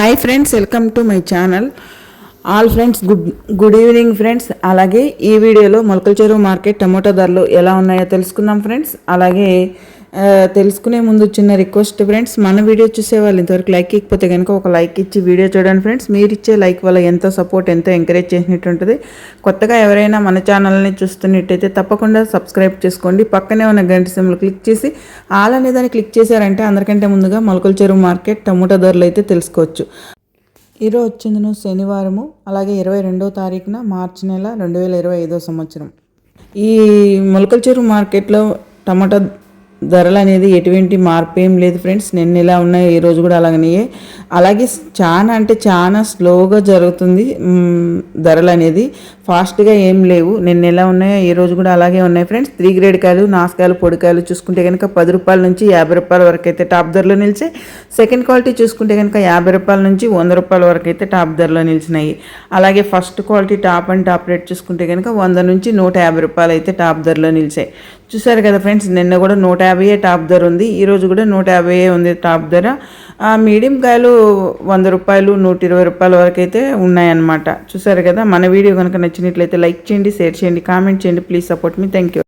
Hi friends welcome to my channel all friends good good evening friends అలాగే ఈ వీడియోలో మొలకల చెరువు మార్కెట్ టమోటా ధరలు ఎలా ఉన్నాయో తెలుసుకుందాం ఫ్రెండ్స్ అలాగే తెలుసుకునే ముందు చిన్న రిక్వెస్ట్ ఫ్రెండ్స్ మన వీడియో చూసే వాళ్ళు ఇంతవరకు లైక్ ఇకపోతే కనుక ఒక లైక్ ఇచ్చి వీడియో చూడండి ఫ్రెండ్స్ మీరు ఇచ్చే లైక్ వల్ల ఎంతో సపోర్ట్ ఎంతో ఎంకరేజ్ చేసినట్టు ఉంటుంది. కొత్తగా ఎవరైనా మన ఛానల్ని చూస్తున్నట్టయితే తప్పకుండా సబ్స్క్రైబ్ చేసుకోండి. పక్కనే ఉన్న గంట సిమ్లు క్లిక్ చేసి ఆల్ అనే దాన్ని క్లిక్ చేశారంటే అందరికంటే ముందుగా మొలకల చెరువు మార్కెట్ టమోటా ధరలు అయితే తెలుసుకోవచ్చు. ఈరోజు వచ్చిందిను శనివారము అలాగే ఇరవై రెండో తారీఖున మార్చి నెల రెండు వేల ఇరవై ఐదో సంవత్సరం. ఈ మొలకల చెరువు మార్కెట్లో టమాటా ధరలు అనేది ఎటువంటి మార్పు ఏం లేదు ఫ్రెండ్స్. నిన్న ఎలా ఉన్నాయో ఈ రోజు కూడా అలాగనే. అలాగే చాలా అంటే చాలా స్లోగా జరుగుతుంది ధరలు అనేది ఫాస్ట్గా ఏం లేవు. నిన్న ఎలా ఉన్నాయో ఈ రోజు కూడా అలాగే ఉన్నాయి ఫ్రెండ్స్. త్రీ గ్రేడ్ కాయలు నాసుకాయలు పొడికాయలు చూసుకుంటే కనుక పది రూపాయల నుంచి యాభై రూపాయల వరకు అయితే టాప్ ధరలో నిలిచే. సెకండ్ క్వాలిటీ చూసుకుంటే కనుక యాభై రూపాయల నుంచి వంద రూపాయల వరకు అయితే టాప్ ధరలో నిలిచినాయి. అలాగే first quality top and top rate చూసుకుంటే కనుక వంద నుంచి నూట యాభై రూపాయలు అయితే టాప్ ధరలో నిలిచాయి. చూసారు కదా ఫ్రెండ్స్ నిన్న కూడా నూట యాభైయే టాప్ ధర ఉంది. ఈ రోజు కూడా నూట యాభైయే ఉంది టాప్ ధర. ఆ మీడియం కాయలు వంద రూపాయలు నూట ఇరవై రూపాయల వరకు అయితే ఉన్నాయన్నమాట. చూసారు కదా మన వీడియో కనుక నచ్చినట్లయితే లైక్ చేయండి షేర్ చేయండి కామెంట్ చేయండి. Please support me. Thank you